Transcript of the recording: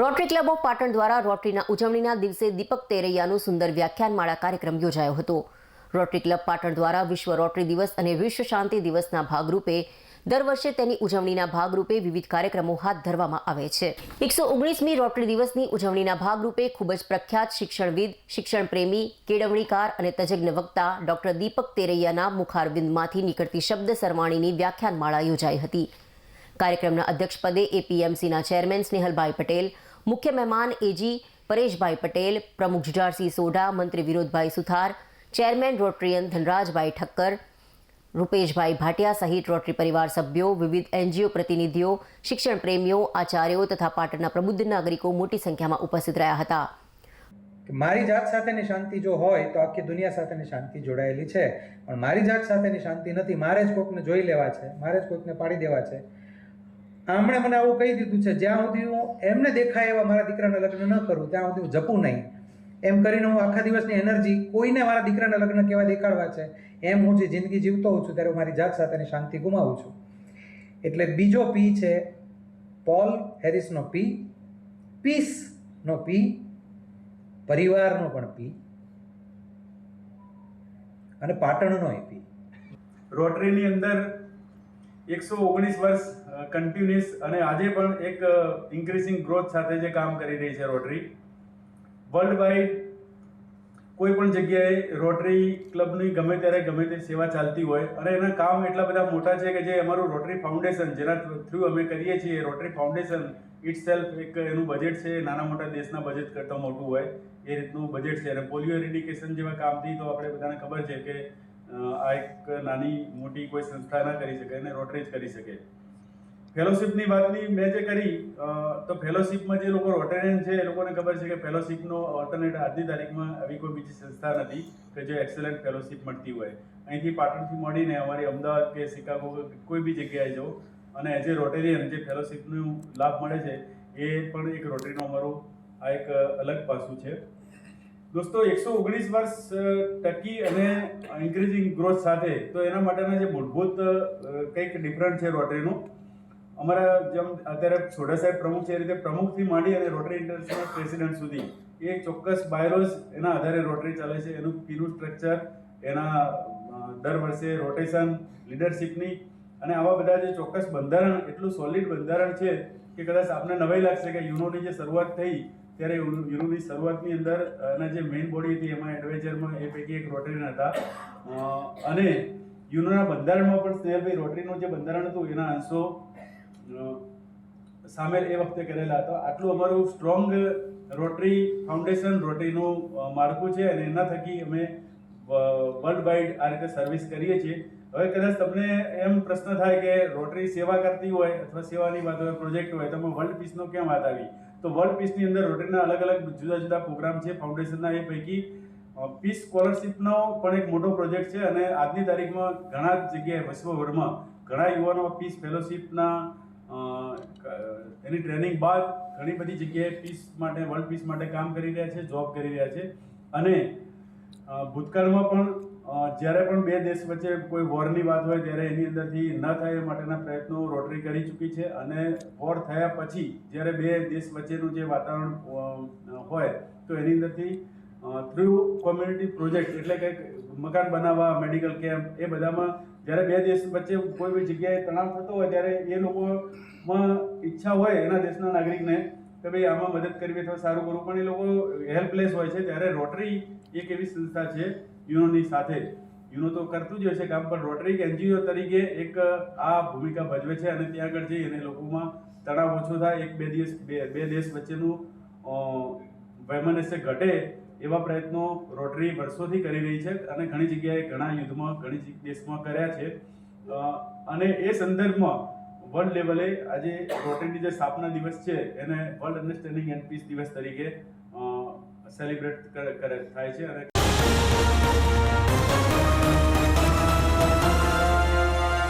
Rotary club of Patan દ્વારા રોટરીના ઉજવણીના દિવસે દીપક તેરૈયાનું સુંદર વ્યાખ્યાનમાળા કાર્યક્રમ યોજાયો હતો. રોટરી ક્લબ પાટણ દ્વારા વિશ્વ રોટરી દિવસ અને વિશ્વ શાંતિ દિવસના ભાગરૂપે દર વર્ષે તેની ઉજવણીના ભાગરૂપે વિવિધ કાર્યક્રમો હાથ ધરવામાં આવે છે. એકસો ઓગણીસમી રોટરી દિવસની ઉજવણીના ભાગરૂપે ખૂબ જ પ્રખ્યાત શિક્ષણવિદ શિક્ષણ પ્રેમી કેળવણીકાર અને તજજ્ઞ વક્તા ડોક્ટર દીપક તેરૈયાના મુખારબિંદમાંથી નીકળતી શબ્દ સરવાણીની વ્યાખ્યાનમાળા યોજાઈ હતી. કાર્યક્રમના અધ્યક્ષપદે એપીએમસીના ચેરમેન સ્નેહલભાઈ પટેલ મુખ્ય મહેમાન એજી પરેશભાઈ પટેલ, પ્રમુખ જુજારસિંહ સોઢા, મંત્રી વિરોધભાઈ સુથાર, ચેરમેન રોટરીયન ધનરાજભાઈ ઠક્કર, રૂપેશભાઈ ભાટિયા સહિત રોટરી પરિવાર સભ્યો, વિવિધ એનજીઓ પ્રતિનિધિઓ, શિક્ષણ પ્રેમીઓ, આચાર્યો તથા પાટણના પ્રબુદ્ધ નાગરિકો મોટી સંખ્યામાં ઉપસ્થિત રહ્યા હતા. મારી જાત સાથેની શાંતિ જો હોય તો આખી દુનિયા સાથેની શાંતિ જોડાયેલી છે. પણ મારી જાત સાથેની શાંતિ નથી, મારે જ કોઈકને જોઈ લેવા છે, મારે જ કોઈકને પાડી દેવા છે. આમણે મને આવું કહી દીધું છે, જ્યાં સુધી હું એમને દેખાય એવા મારા દીકરાના લગ્ન ન કરું, ત્યાં સુધી હું જપું નહીં. એમ કરીને હું આખા દિવસની એનર્જી કોઈને મારા દીકરાના લગ્ન કેવા દેખાડવા છે, એમ હું જે જિંદગી જીવતો હોઉં છું, ત્યારે હું મારી જાત સાથેની શાંતિ ગુમાવું છું. એટલે બીજો પી છે પોલ હેરિસનો પી પીસનો પી પરિવારનો પણ પી અને પાટણનો પી રોટરીની અંદર એકસો ઓગણીસ વર્ષ કન્ટિન્યુઅસ અને આજે પણ એક ઇન્ક્રીઝિંગ ગ્રોથ સાથે જે કામ કરી રહી છે રોટરી વર્લ્ડ વાઇડ કોઈ પણ જગ્યાએ રોટરી ક્લબની ગમે ત્યારે ગમે તે સેવા ચાલતી હોય અને એના કામ એટલા બધા મોટા છે કે જે અમારું રોટરી ફાઉન્ડેશન જેના થ્રુ અમે કરીએ છીએ રોટરી ફાઉન્ડેશન ઇટ સેલ્ફ એક એનું બજેટ છે, નાના મોટા દેશના બજેટ કરતાં મોટું હોય, એ રીતનું બજેટ છે. અને પોલિયો એરિડિકેશન જેવા કામથી તો આપણે બધાને ખબર છે કે આ એક નાની મોટી કોઈ સંસ્થા ના કરી શકે અને રોટરી જ કરી શકે. ફેલોશિપની વાતની મેં જે કરી તો ફેલોશિપમાં જે લોકો રોટેરિયન છે, એ લોકોને ખબર છે કે ફેલોશિપનો ઓલ્ટરનેટ આજની તારીખમાં આવી કોઈ બીજી સંસ્થા નથી કે જે એક્સેલન્ટ ફેલોશિપ મળતી હોય. અહીંથી પાટણથી મળીને અમારી અમદાવાદ કે શિકાગો કોઈ બી જગ્યાએ જાઓ અને એઝ એ રોટેરિયન જે ફેલોશિપનું લાભ મળે છે, એ પણ એક રોટરીનો અમારો આ એક અલગ પાસું છે. દોસ્તો, એકસો ઓગણીસ વર્ષ ટકી અને ઇન્ક્રીઝિંગ ગ્રોથ સાથે, તો એના માટેના જે મૂળભૂત કંઈક ડિફરન્ટ છે રોટરીનું. અમારા જેમ અત્યારે છોડા સાહેબ પ્રમુખ છે એ રીતે પ્રમુખથી માંડી અને રોટરી ઇન્ટરનેશનલ પ્રેસિડેન્ટ સુધી એ ચોક્કસ બાયરોઝ એના આધારે રોટરી ચાલે છે, એનું ફીનું સ્ટ્રક્ચર એના દર વર્ષે રોટેશન લીડરશીપની અને આવા બધા જે ચોક્કસ બંધારણ, એટલું સોલિડ બંધારણ છે કે કદાચ આપને નવાઈ લાગશે કે યુનોની જે શરૂઆત થઈ ત્યારે યુનો- યુનોની શરૂઆતની અંદર એના જે મેઇન બોડી હતી એમાં એડવાઇઝરમાં એ પૈકી એક રોટરીન હતા. અને યુનોના બંધારણમાં પણ સ્નેહભાઈ રોટરીનું જે બંધારણ હતું એના અંશો સામેલ એ વખતે કરેલા હતા. આટલું અમારું સ્ટ્રોંગ રોટરી ફાઉન્ડેશન રોટરીનું માળખું છે અને એના થકી અમે વર્લ્ડ વાઇડ આ રીતે સર્વિસ કરીએ છીએ. હવે કદાચ તમને એમ પ્રશ્ન થાય કે રોટરી સેવા કરતી હોય અથવા સેવાની વાત હોય પ્રોજેક્ટ હોય, તો વર્લ્ડ પીસનો કેમ વાત આવી? તો વર્લ્ડ પીસની અંદર રોટરીના અલગ અલગ જુદા જુદા પ્રોગ્રામ છે. ફાઉન્ડેશનના એ પૈકી પીસ સ્કોલરશિપનો પણ એક મોટો પ્રોજેક્ટ છે અને આજની તારીખમાં ઘણા જગ્યાએ વિશ્વભરમાં ઘણા યુવાનો પીસ ફેલોશિપના એની ટ્રેનિંગ બાદ ઘણી બધી જગ્યાએ પીસ માટે, વર્લ્ડ પીસ માટે કામ કરી રહ્યા છે, જોબ કરી રહ્યા છે. અને ભૂતકાળમાં પણ જ્યારે પણ બે દેશ વચ્ચે કોઈ વોરની વાત હોય, ત્યારે એની અંદરથી ન થાય એ માટેના પ્રયત્નો રોટરી કરી ચૂકી છે. અને વોર થયા પછી, જ્યારે બે દેશ વચ્ચેનું જે વાતાવરણ હોય, તો એની અંદરથી થ્રુ કોમ્યુનિટી પ્રોજેક્ટ એટલે કે મકાન બનાવવા મેડિકલ કેમ્પ એ બધામાં જ્યારે બે દેશ વચ્ચે કોઈ બી જગ્યાએ તણાવ થતો હોય ત્યારે એ લોકોમાં ઈચ્છા હોય એના દેશના નાગરિકને કે ભાઈ આમાં મદદ કરવી અથવા સારું કરવું. પણ એ લોકો હેલ્પલેસ હોય છે. ત્યારે રોટરી એક એવી સંસ્થા છે યુનોની સાથે. યુનો તો કરતું જ હોય છે કામ, પણ રોટરી એક એનજીઓ તરીકે એક, આ ભૂમિકા ભજવે છે અને ત્યાં આગળ જઈ અને લોકોમાં તણાવ ઓછો થાય. એક બે દિવસ, બે દેશ વચ્ચેનું વૈમનસ્ય ઘટે એવા પ્રયત્નો રોટરી વર્ષોથી કરી રહી છે અને ઘણી જગ્યાએ ઘણા યુદ્ધમાં, ઘણી દેશમાં કર્યા છે. અને એ સંદર્ભમાં વર્લ્ડ લેવલે આજે રોટરીની જે સ્થાપના દિવસ છે, એને વર્લ્ડ અન્ડરસ્ટેન્ડિંગ એન્ડ પીસ દિવસ તરીકે સેલિબ્રેટ કરે, થાય છે અને